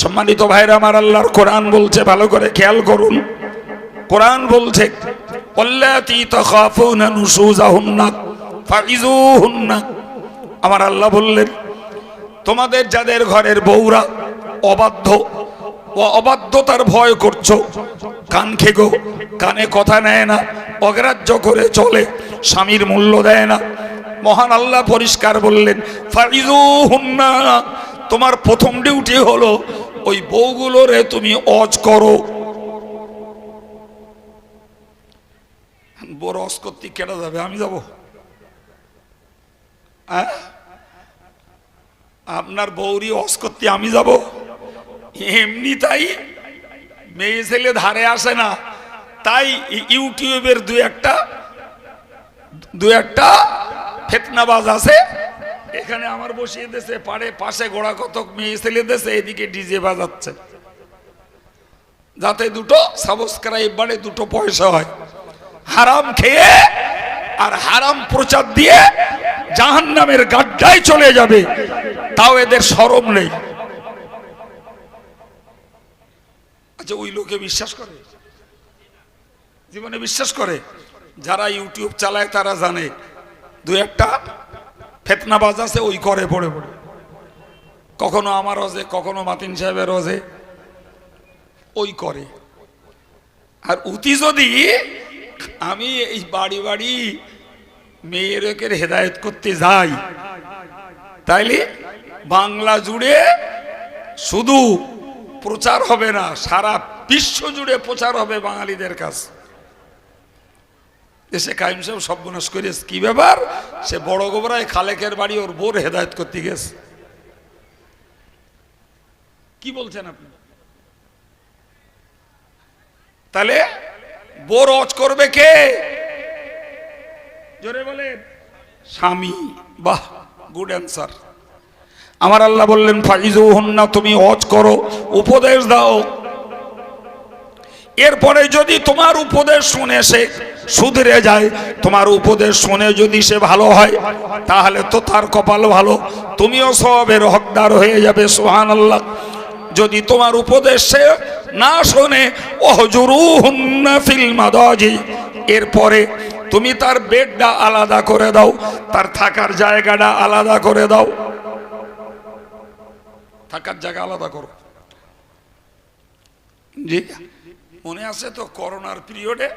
সম্মানিত ভাইরা আমার আল্লাহর কোরআন বলছে, ভালো করে খেয়াল করুন। কোরআন বলছে আমার আল্লাহ বললেন, তোমাদের যাদের ঘরের বউরা অবাধ্য ও অবাধ্যতার ভয় করছ, কান খেগো, কানে কথা নেয় না, অগ্রাহ্য করে চলে, স্বামীর মূল্য দেয় না। মহান আল্লাহ পরিষ্কার বললেন, ফাইজুহুন্না, তোমার প্রথম ডিউটি হলো ওই বউগুলোরে তুমি অজ করো। বড় অজ করতে কেটে যাবে, আমি যাব। হ্যাঁ? আপনার বৌরি অস করতে আমি যাব। এমনি তাই মেয়ে ছেলে ধারে আসে না। তাই ইউটিউবের দু একটা দু একটা ফেতনাবাজ আছে। এখানে আমার বসিয়ে দেশে পাড়ে পাশে গোড়া কতক মেয়ে ছেলে দেশে এদিকে ডিজে বাজাচ্ছে। যাতে দুটো সাবস্ক্রাইব বাড়ে দুটো পয়সা হয়। হারাম খেয়ে আর হারাম প্রচার দিয়ে জাহান নামের গাড্ডায় চলে যাবে, তাও এদের সরম নেই। আচ্ছা ওই লোকে বিশ্বাস করে? জীবনে বিশ্বাস করে? যারা ইউটিউব চালায় তারা জানে। দু একটা ফেতনাবাজ আছে ওই করে পড়ে পড়ে। কখনো আমার অজে কখনো মাতিন সাহেবের অজে ওই করে। আর উতি যদি আমি এই বাড়ি বাড়ি মেয়েরকের হেদায়ত করতে যাই, তাইলে বাংলা জুড়ে শুধু প্রচার হবে না, সারা বিশ্ব জুড়ে প্রচার হবে বাঙালিদের কাছে। দেশে কাইম সাহেব সর্বনাশ করে কি ব্যাপার? সে বড় গোবরায় খালেকের বাড়ি ওর বোর হেদায়ত করতে গেছে। কি বলছেন আপনি? তাহলে বোর অজ করবে কে? জোরে বলেন। স্বামী। বাহ গুড অ্যান্সার আমার আল্লাহ বললেন ফাইজু হন্না তুমি অজ করো, উপদেশ দাও। এরপরে যদি তোমার উপদেশ শুনে সে সুধরে যায়, তোমার উপদেশ শুনে যদি সে ভালো হয়, তাহলে তো তার কপাল ভালো। তুমিও সবের হকদার হয়ে যাবে সোহান আল্লাহ যদি তোমার উপদেশ সে না শোনে এরপরে তুমি তার বেডটা আলাদা করে দাও, তার থাকার জায়গাটা আলাদা করে দাও। থাকার জায়গা আলাদা করো। জি। মনে আছে তো করোনার পিরিয়ডে?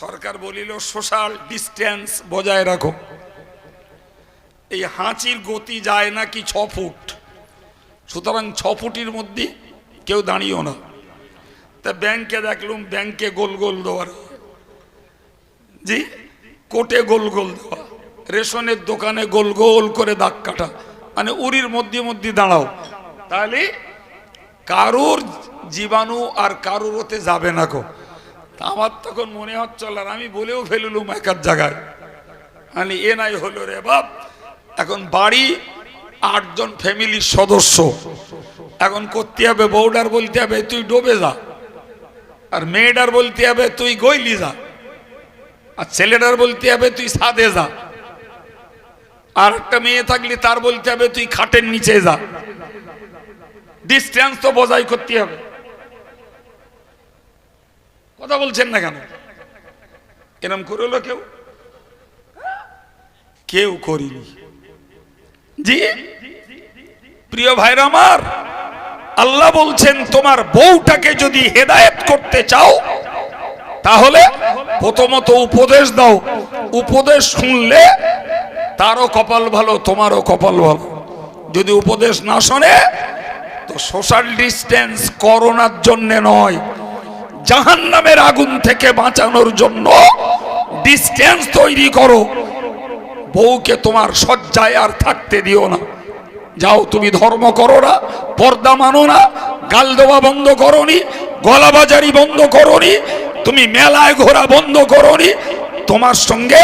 সরকার বলিল, সোশ্যাল ডিস্টেন্স বজায় রাখো। এই হাঁচির গতি যায় নাকি ছ ফুট। সুতরাং ছ ফুটির মধ্যে কেউ দাঁড়িয়েও না। তা ব্যাংকে দেখলুম, ব্যাংকে গোল গোল দেওয়ার জি কোটে গোল গোল দেওয়া। রেশনের দোকানে গোল গোল করে দাগ কাটা। মানে উরির মধ্যে মধ্যে দাঁড়াও। তাহলে কারুর জীবাণু আর কারুর ওতে যাবে না গো। আমার তখন মনে হচ্ছিল আর আমি বলেও ফেললুম একার জায়গায়। মানে এ নাই হলো রে বাপ। এখন বাড়ি আটজন ফ্যামিলির সদস্য। এখন করতে হবে, বউডার বলতে হবে, তুই ডোবে যা। আর মেয়েটার বলতে হবে, তুই গইলি যা। আর ছেলেটার বলতে হবে, তুই সাদে যা। আর একটা মেয়ে থাকলে তার বলতে হবে, তুই খাটের নিচে যা। ডিস্টেন্স তো বজায় করতে হবে। কথা বলছেন না কেন? এরম করল কেউ? কেউ করিনি। জি? প্রিয় ভাইরা আমার, আল্লাহ বলছেন, তোমার বউটাকে যদি হেদায়েত করতে চাও, তাহলে প্রথমত উপদেশ দাও। উপদেশ শুনলে তারও কপাল ভালো, তোমারও কপাল ভালো। যদি উপদেশ না শোনে সোশ্যাল ডিস্টেন্স করোনার জন্য নয় জাহান নামের আগুন থেকে বাঁচানোর জন্য ডিস্টেন্স তৈরি করো। বউকে তোমার সজ্জায় আর থাকতে দিও না। যাও, তুমি ধর্ম করো না, পর্দা মানো না, গাল দেওয়া বন্ধ করনি গলাবাজারি বন্ধ করনি তুমি মেলায় ঘোরা বন্ধ করনি তোমার সঙ্গে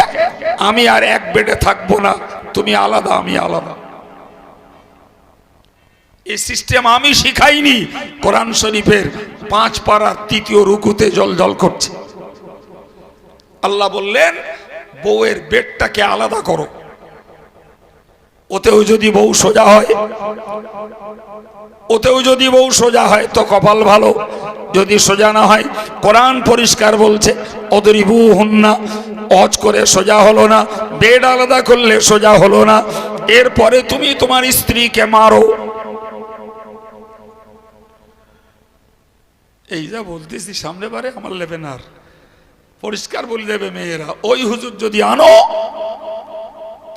আমি আর এক বেডে থাকব না, তুমি আলাদা, আমি আলাদা। এই সিস্টেম আমি শিখাইনি। কোরআন শরীফের পাঁচ পাড়ার তৃতীয় রুকুতে জল জল করছে। আল্লাহ বললেন, বউয়ের বেডটাকে আলাদা করো। ওতেও যদি বউ সোজা হয়, ওতেও যদি বউ সোজা হয় তো কপাল ভালো। যদি সোজা না হয়, কোরআন পরিষ্কার বলছে অদরিবু হন্না অজ করে সোজা হলো না, বেড আলাদা করলে সোজা হলো না। এরপরে তুমি তোমার স্ত্রীকে মারো। এই যা বলতেছি, সামনে বারে আমার লেবেন আর। পরিষ্কার বলে দেবে মেয়েরা, ওই হুজুর যদি আনো,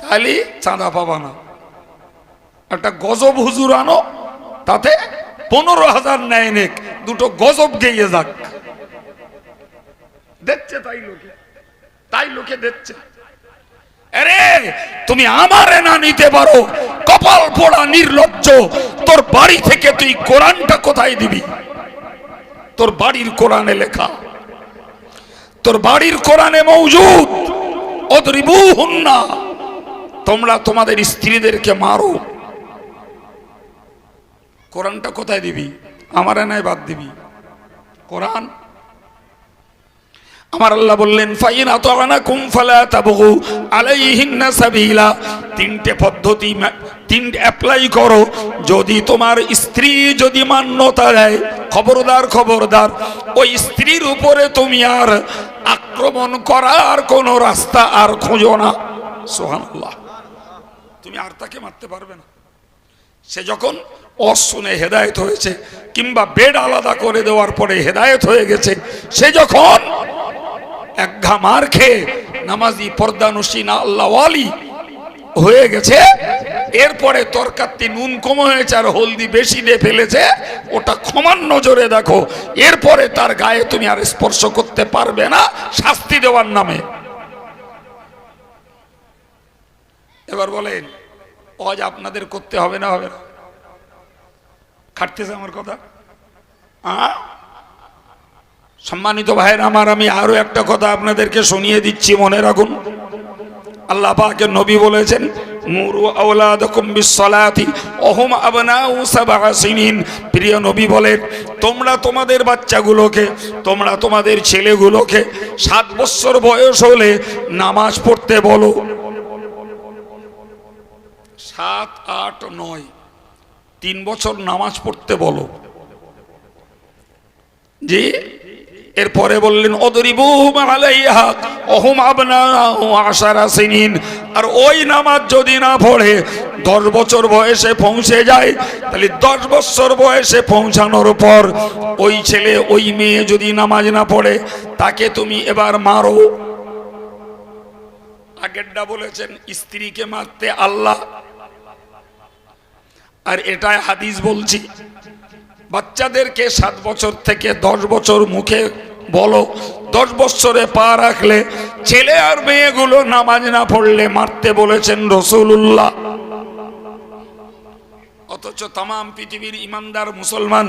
তাহলে চাঁদা পাবা না। একটা গজব হুজুর আনো, তাতে পনেরো হাজার নেয় নেক, দুটো গজব গেয়ে যাক। দেখছে তাই লোকে তাই লোকে দেখছে। আরে, তুমি আমারে না নিতে পারো, কপাল পোড়া নির্লজ্জ। তোর বাড়ি থেকে তুই কোরআনটা কোথায় দিবি? তোর বাড়ির কোরআনে লেখা। তোর বাড়ির কোরআনে মৌজুদ অদরিবু তোমরা তোমাদের স্ত্রীদেরকে মারো। কোরআনটা কোথায় দিবি? আমার নাই বাদ দিবি। কোরআন? আমার আল্লাহ বললেন, ফাইন আতানা কুম ফালা তাবগু আলাইহিন্না সাবিলা। তিনটে পদ্ধতি তিনটে অ্যাপ্লাই করো। যদি তোমার স্ত্রী যদি মান্যতা দেয়, খবরদার খবরদার, ওই স্ত্রীর উপরে তুমি আর আক্রমণ করার কোনো রাস্তা আর খোঁজো না। সোহানুল্লাহ তুমি আর তাকে মারতে পারবে না। সে যখন অশুনে হেদায়েত হয়েছে, কিংবা বেড আলাদা করে দেওয়ার পরে হেদায়েত হয়ে গেছে, সে যখন এক ঘা মার খেয়ে নামাজি পর্দানুসী না আল্লাহওয়ালি হয়ে গেছে। এরপরে তরকারটি নুন কম হয়েছে আর হলদি বেশি দিয়ে ফেলেছে। ওটা ক্ষমান নজরে দেখো। এরপরে তার গায়ে তুমি আর স্পর্শ করতে পারবে না শাস্তি দেওয়ার নামে। এবার বলেন, অজ আপনাদের করতে হবে না হবে না? খাটতেছে আমার কথা? সম্মানিত ভাইয়ের আমার, আমি আরও একটা কথা আপনাদেরকে শুনিয়ে দিচ্ছি মনে রাখুন। আল্লাহ পাকের নবী বলেছেন মুরু আওলাদাকুম বিসসালাতি, ওহুম আবনাউ সাবআ সিনিন। প্রিয় নবী বলেন তোমরা তোমাদের বাচ্চাগুলোকে, তোমরা তোমাদের ছেলেগুলোকে সাত বছর বয়স হলে নামাজ পড়তে বলো। সাত, আট, নয়, তিন বছর নামাজ পড়তে বলো। জি? এরপরে বললেন অদরিবু আলাইহা, অহুম আবনা আশারা সিনিন। আর ওই নামাজ যদি না পড়ে, দশ বছর বয়সে পৌঁছে যায়, তাহলে দশ বছর বয়সে পৌঁছানোর পর ওই ছেলে, ওই মেয়ে যদি নামাজ না পড়ে, তাকে তুমি এবার মারো। আগেরটা বলেছেন, স্ত্রীকে মারতে আল্লাহ। আর এটাই হাদিস বলছি। বাচ্চাদেরকে সাত বছর থেকে দশ বছর মুখে বলো, দশ বছরে পা রাখলে ছেলে আর মেয়েগুলো নামাজ না পড়লে মারতে বলেছেন রসুল্লাহ অথচ তাম পৃথিবীর ইমানদার মুসলমান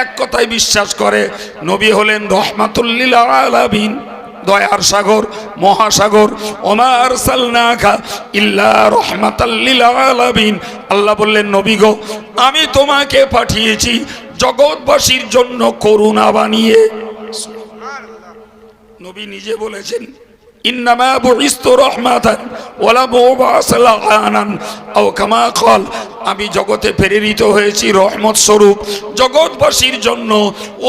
এক কথায় বিশ্বাস করে, নবী হলেন রহমাতুল্লিল দয়ার সাগর, মহাসাগর ওমার সালনাখা ইল্লা রহমাতাল্লিল আলামিন। আল্লাহ বললেন, নবী গো, আমি তোমাকে পাঠিয়েছি জগৎবাসীর জন্য করুণা বানিয়ে। নবী নিজে বলেছেন আমি জগতে প্রেরিত হয়েছি রহমত স্বরূপ। জগৎবাসীর জন্য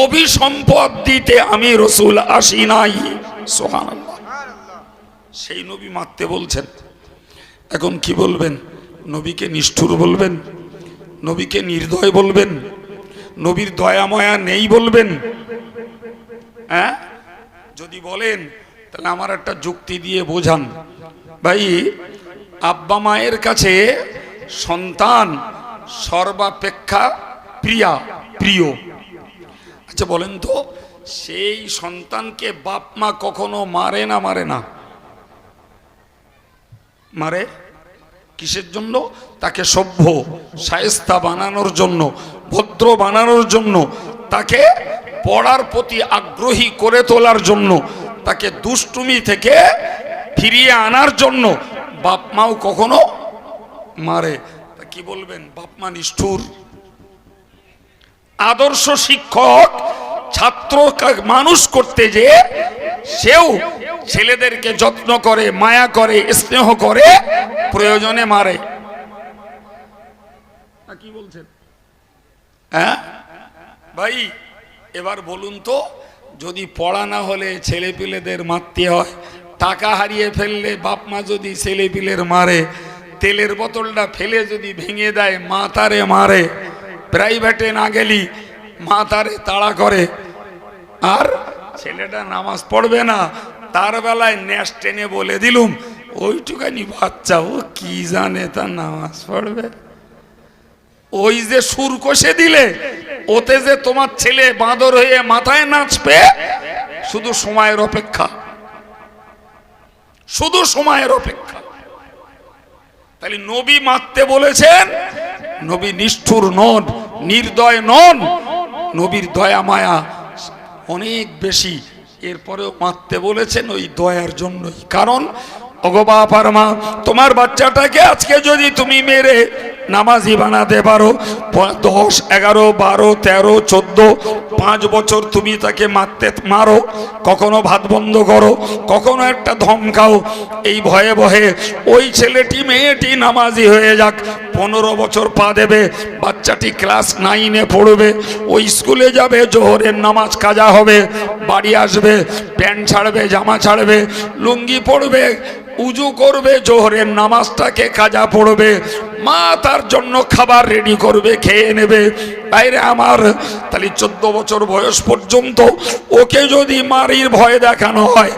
অভিসম্পদ দিতে আমি রসুল আসি নাই। সোহান সেই নবী মারতে বলছেন। এখন কি বলবেন? নবীকে নিষ্ঠুর বলবেন? নবীকে নির্দয় বলবেন? নবীর দয়া ময়া নেই বলবেন? হ্যাঁ? যদি বলেন, তাহলে আমার একটা যুক্তি দিয়ে বোঝান। ভাই, আব্বা মায়ের কাছে সন্তান সর্বাপেক্ষা প্রিয়া, প্রিয়। আচ্ছা বলেন তো, সেই সন্তানকে বাপ মা কখনো মারে না মারে না? মারে? কিসের জন্য? তাকে সভ্য, সায়স্তা বানানোর জন্য। ভদ্র বানানোর জন্য, তাকে পড়ার প্রতি আগ্রহী করে তোলার জন্য, তাকে দুষ্টুমি থেকে ফিরিয়ে আনার জন্য বাপ মাও কখনো মারে। তা কি বলবেন? বাপ মা নিষ্ঠুর। আদর্শ শিক্ষক, ছাত্র মানুষ করতে যে সেও ছেলেদেরকে যত্ন করে, মায়া করে, স্নেহ করে প্রয়োজনে মারে। কি বলছেন? হ্যাঁ? ভাই, এবার বলুন তো, যদি পড়া না হলে ছেলে পিলেদের মারতে হয়, টাকা হারিয়ে ফেললে বাপ মা যদি ছেলে পিলের মারে, তেলের বোতলটা ফেলে যদি ভেঙে দেয় মা তারে মারে প্রাইভেটে না গেলি মা তারে তাড়া করে। আর ছেলেটা নামাজ পড়বে না, তার বেলায় ন্যাস টেনে বলে দিলুম, ওইটুকানি বাচ্চা, ও কি জানে তার নামাজ পড়বে? ওই যে সুর কষে দিলে, ওতে যে তোমার ছেলে বাঁদর হয়ে মাথায় নাচবে, শুধু সময়ের অপেক্ষা। শুধু সময়ের অপেক্ষা। তাহলে নবী মারতে বলেছেন, নবী নিষ্ঠুর নন, নির্দয় নন, নবীর দয়া মায়া অনেক বেশি। এরপরেও মারতে বলেছেন ওই দয়ার জন্যই। কারণ ওগো বাপ আর মা তোমার বাচ্চাটাকে আজকে যদি তুমি মেরে নামাজি বানাতে পারো দশ, এগারো, বারো, তেরো, চোদ্দ, পাঁচ বছর তুমি তাকে মারতে মারো, কখনো ভাত বন্ধ করো, কখনো একটা ধমকাও, এই ভয়ে ভয়ে ওই ছেলেটি, মেয়েটি নামাজি হয়ে যাক, পনেরো বছর পা দেবে, বাচ্চাটি ক্লাস নাইনে পড়বে, ওই স্কুলে যাবে, জোহরের নামাজ কাজা হবে, বাড়ি আসবে, প্যান্ট ছাড়বে, জামা ছাড়বে, লুঙ্গি পড়বে উজু করবে, জোহরের নামাজটাকে কাজা পড়বে, মা তার জন্য খাবার রেডি করবে, খেয়ে নেবে। বাইরে আমার তাহলে চোদ্দ বছর বয়স পর্যন্ত ওকে যদি মারির ভয় দেখানো হয়,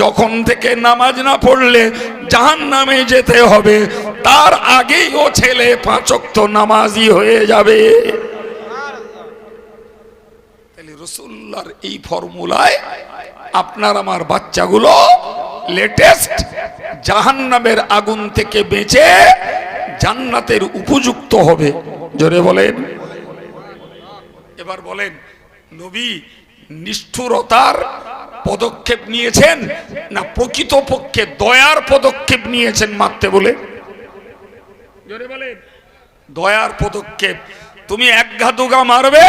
যখন থেকে নামাজ না পড়লে জাহান নামে যেতে হবে, তার আগেই ও ছেলে পাঁচক্ত নামাজি হয়ে যাবে। তাহলে রসুল্লার এই ফর্মুলায় আপনার আমার বাচ্চাগুলো লেটেস্ট জাহান্নামের আগুন থেকে বেঁচে জান্নাতের উপযুক্ত হবে। জোরে বলেন। এবার বলেন, নবী নিষ্ঠুরতার পদক্ষেপ নিয়েছেন না প্রকৃতপক্ষে দয়ার পদক্ষেপ নিয়েছেন মারতে বলে? জোরে বলেন, দয়ার পদক্ষেপ তুমি এক গাদুগা মারবে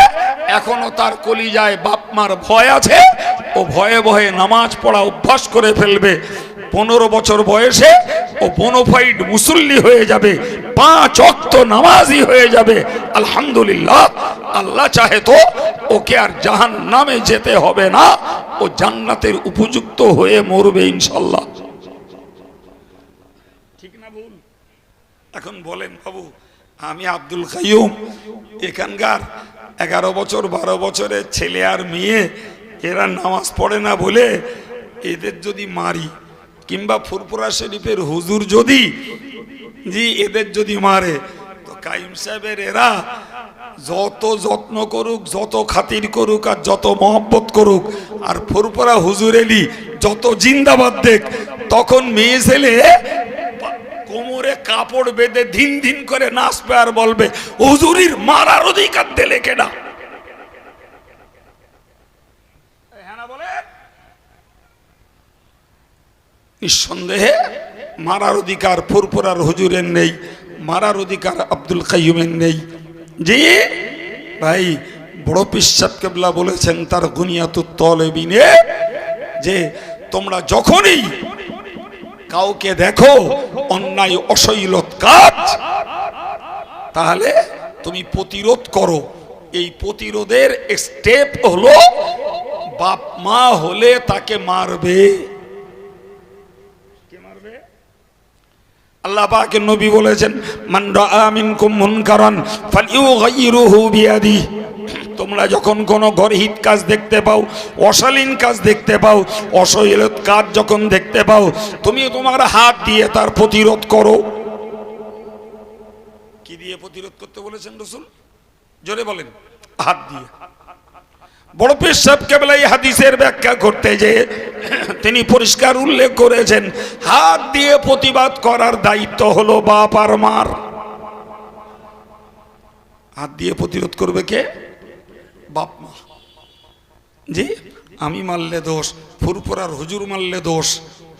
এখনও তার কলিজায় বাপ মার ভয় আছে ও ভয়ে ভয়ে নামাজ পড়া অভ্যাস করে ফেলবে। পনেরো বছর বয়সে ও বোনোফাইড মুসল্লি হয়ে যাবে পাঁচ অক্ত নামাজি হয়ে যাবে। আলহামদুলিল্লাহ আল্লাহ চাহে তো ওকে আর জাহান নামে যেতে হবে না ও জান্নাতের উপযুক্ত হয়ে মরবে ইনশাল্লাহ। ঠিক না ভুল? এখন বলেন বাবু আমি আব্দুল কাইয়ুম এখানকার এগারো বছর, বারো বছরের ছেলে আর মেয়ে, এরা নামাজ পড়ে না বলে এদের যদি মারি, কিংবা ফুরপুরা শরীফের হুজুর যদি, জি, এদের যদি মারে, তো কাইম সাহেবের এরা যত যত্ন করুক, যত খাতির করুক, আর যত মহব্বত করুক, আর ফুরপুরা হুজুর এলি যত জিন্দাবাদ দেখ, তখন মেয়ে ছেলে কোমরে কাপড় বেঁধে ধিন ধিন করে নাচবে আর বলবে, হুজুরির মারার অধিকার দিলে কেনা নিঃসন্দেহে মারার অধিকার ফুরফুরার হুজুরের নেই, মারার অধিকার আব্দুল কাইয়ুমের নেই। জি, ভাই, বড় পিসাব কেবলা বলেছেন, তার গুনিয়াতুত তলেবিনে যে তোমরা যখনই কাউকে দেখো অন্যায় অশৈলত কাজ। তাহলে তুমি প্রতিরোধ করো। এই প্রতিরোধের স্টেপ হলো বাপ মা হলে তাকে মারবে। আল্লাহ নবী বলেছেন, মান রাআ মিনকুম মুনকারান ফালিয়ুগাইয়িরুহু বিয়াদি তোমরা যখন কোনো গরহিত কাজ দেখতে পাও, অশালীন কাজ দেখতে পাও, অশৈলত কাজ যখন দেখতে পাও তুমি তোমার হাত দিয়ে তার প্রতিরোধ করো। কি দিয়ে প্রতিরোধ করতে বলেছেন রসুল? জোরে বলেন, হাত দিয়ে। বড় পীর সাহেব হাদিসের ব্যাখ্যা করতে যে তিনি পরিষ্কার উল্লেখ করেছেন, হাত দিয়ে প্রতিবাদ করার দায়িত্ব হলো বাপ আর মার। হাত দিয়ে প্রতিরোধ করবে কে? বাপ মা। জি আমি মারলে দোষ ফুরফুরার হুজুর মারলে দোষ।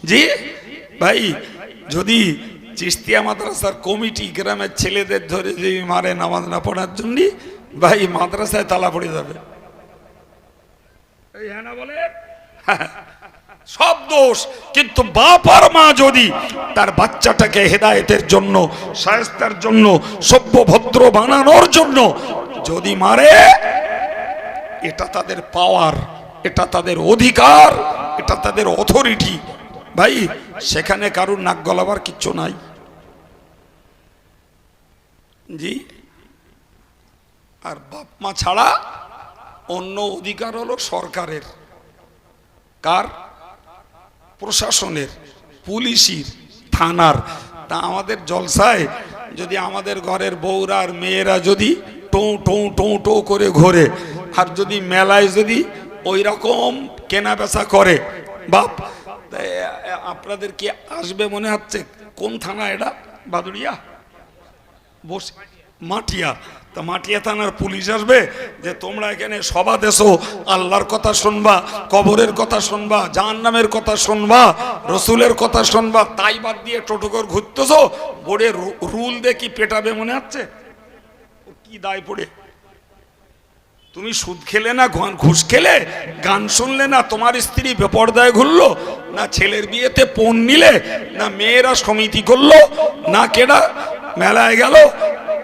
জি ভাই যদি চিস্তিয়া মাদ্রাসার কমিটি গ্রামের ছেলেদের ধরে যদি মারে নামাজ না পড়ার জন্য ভাই মাদ্রাসায় তালা পড়ে যাবে। হ্যাঁ বলে? সব দোষ কিন্তু বাপ আর মা যদি তার বাচ্চাটাকে হেদায়েতের জন্য সায়স্তার জন্য সভ্য ভদ্র বানানোর জন্য যদি মারে এটা তাদের পাওয়ার এটা তাদের অধিকার, এটা তাদের অথরিটি ভাই, সেখানে কারুর নাক গলাবার কিচ্ছু নাই। জি? আর বাপ মা ছাড়া অন্য অধিকার হলো সরকারের। কার? প্রশাসনের, পুলিশের, থানার। তা আমাদের জলসায় যদি আমাদের ঘরের বউরা আর মেয়েরা যদি টোঁ টোঁ টোঁ টোঁ করে ঘোরে আর যদি মেলায় যদি ওই রকম কেনা বেচা করে বাপ আপনাদের কি আসবে মনে হচ্ছে? কোন থানা এটা? বাদুড়িয়া? বসে। মাটিয়া। তা মাটিয়া থানার পুলিশ আসবে যে তোমরা এখানে সভা দেশো আল্লাহর কথা শুনবা, কবরের কথা শুনবা জাহান নামের কথা শুনবা, রসুলের কথা শুনবা, তাই বাদ দিয়ে টোটোকর ঘুরতেছো, বোর্ডে রুল দেখি পেটাবে মনে হচ্ছে? কি দায় পড়ে? তুমি সুদ খেলে না ঘুষ খেলে? গান শুনলে না তোমার স্ত্রী বেপর্দায় ঘুরলো? না ছেলের বিয়েতে পণ নিলে? না মেয়েরা সমিতি করল? না কেডা মেলায় গেল?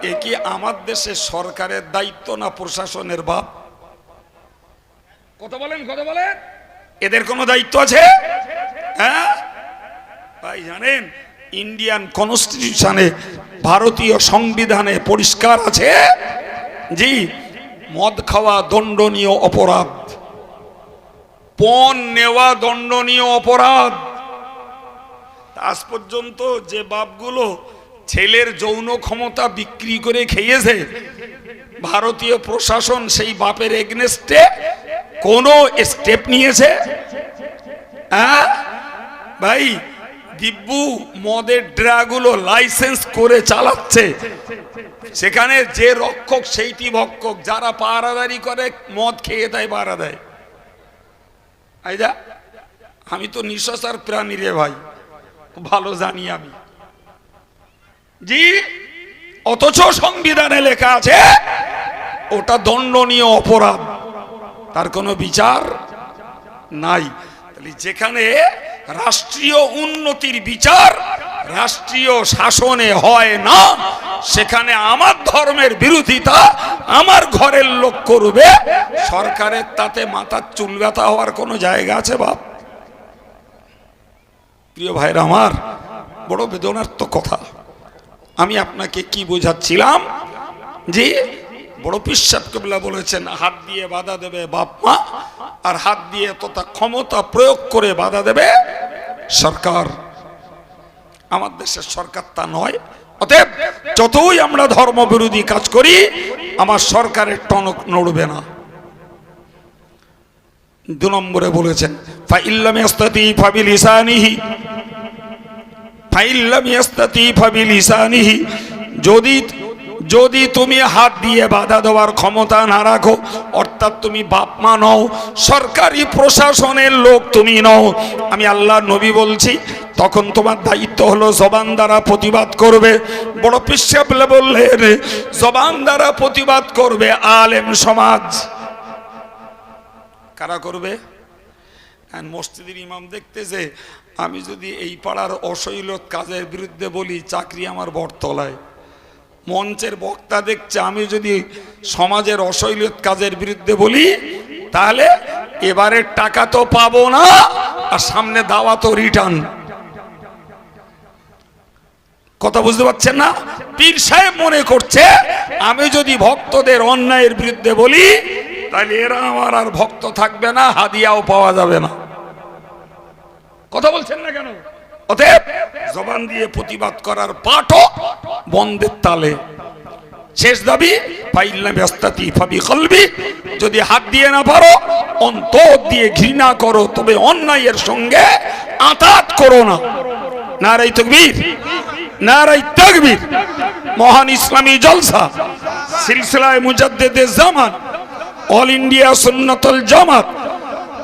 এ কি আমার দেশে সরকারের দায়িত্ব না প্রশাসনের বাপ? কথা বলেন কথা বলেন। এদের কোনো দায়িত্ব আছে? হ্যাঁ? ভাই জানেন ইন্ডিয়ান কনস্টিটিউশনে ভারতীয় সংবিধানে পরিষ্কার আছে? জি। মদ খাওয়া দণ্ডনীয় অপরাধ। পণ নেওয়া দণ্ডনীয় অপরাধ। আজ পর্যন্ত যে বাপগুলো ছেলের যৌন ক্ষমতা বিক্রি করে খেয়েছে, ভারতীয় প্রশাসন সেই বাপের এগনেস্টে কোনো স্টেপ নিয়েছে? হ্যাঁ? ভাই দিব্যু মদের ড্রাগুলো লাইসেন্স করে চালাচ্ছে। সেখানে যে রক্ষক, সেইটি ভক্ষক, যারা পাহারাদারি করে, মদ খেয়ে দেয়, পাহারা দেয়। আমি তো নিঃশ্বাসার প্রাণী রে ভাই, ভালো জানি আমি। জি, অথচ সংবিধানে লেখা আছে, ওটা দণ্ডনীয় অপরাধ, তার কোনো বিচার নাই। তাহলে যেখানে রাষ্ট্রীয় উন্নতির বিচার রাষ্ট্রীয় শাসনে হয় না। সেখানে আমার ধর্মের বিরোধিতা আমার ঘরের লোক করবে। সরকারের তাতে মাথার চুল ব্যথা হওয়ার কোনো জায়গা আছে বাপ? প্রিয় ভাইরা আমার, বড় বেদনার্থ কথা। আমি আপনাকে কি বোঝাচ্ছিলাম যে বড় পিসাব কেবলা বলেছেন, হাত দিয়ে বাধা দেবে বাপ মা, আর হাত দিয়ে তথা ক্ষমতা প্রয়োগ করে বাধা দেবে সরকার। আমার দেশের সরকার তা নয়, অতএব যতই আমরা ধর্ম বিরোধী কাজ করি, আমার সরকারের টনক নড়বে না। দু নম্বরে বলেছেন ইসানিহি ইসানিহি যদি যদি তুমি হাত দিয়ে বাধা দেওয়ার ক্ষমতা না রাখো, অর্থাৎ তুমি বাপ মা নও, সরকারি প্রশাসনের লোক তুমি নও, আমি আল্লাহ নবী বলছি, তখন তোমার দায়িত্ব হলো জবান দ্বারা প্রতিবাদ করবে। বড় পিসাবলে বললেন জবান দ্বারা প্রতিবাদ করবে আলেম সমাজ। কারা করবে? মসজিদের ইমাম দেখতেছে, আমি যদি এই পাড়ার অশৈলত কাজের বিরুদ্ধে বলি, চাকরি আমার বটতলায়। মঞ্চের বক্তা দেখছে, আমি যদি সমাজের অশৈলত কাজের বিরুদ্ধে বলি, তাহলে এবারের টাকা তো পাবো না, আর সামনে দাওয়া তো রিটার্ন কথা বুঝতে পারছেন না? পীর সাহেব মনে করছে, আমি যদি ভক্তদের অন্যায়ের বিরুদ্ধে বলি, তাহলে এরা আমার আর ভক্ত থাকবে না, হাদিয়াও পাওয়া যাবে না। কথা বলছেন না কেন? জবান দিয়ে প্রতিবাদ করার পাঠও বন্ধের তালে। শেষ দাবি পাইল্লা ব্যস্তাতি ফাবি যদি হাত দিয়ে না পারো, অন্তর দিয়ে ঘৃণা করো, তবে অন্যায়ের সঙ্গে আতাত করো না। নারাই তকবীর নারাই তকবীর। মহান ইসলামী জলসা, সিলসিলায় মুজাদ্দেদে জামান, অল ইন্ডিয়া সুন্নতুল জামাত,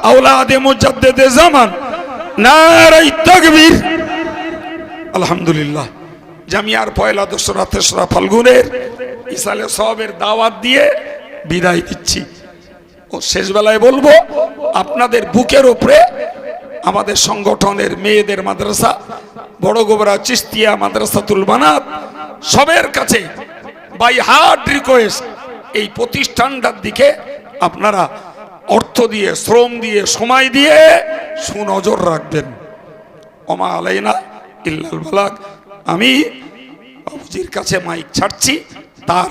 আওলাদে মুজাদ্দেদে জামান আলহামদুলিল্লাহ। জামিয়ার পয়লা দোসরা তেসরা ফাল্গুনের ইসালে সবের দাওয়াত দিয়ে বিদায় দিচ্ছি ও শেষ বেলায় বলব, আপনাদের বুকের ওপরে আমাদের সংগঠনের মেয়েদের মাদ্রাসা, বড় গোবরা চিস্তিয়া মাদ্রাসাতুল বানাত, সবের কাছে বাই হার্ড রিকোয়েস্ট এই প্রতিষ্ঠানটার দিকে আপনারা অর্থ দিয়ে, শ্রম দিয়ে, সময় দিয়ে সুনজর রাখবেন। অমা আলাইনা ইল্লাল আমি বাবুজির কাছে মাইক ছাড়ছি, তার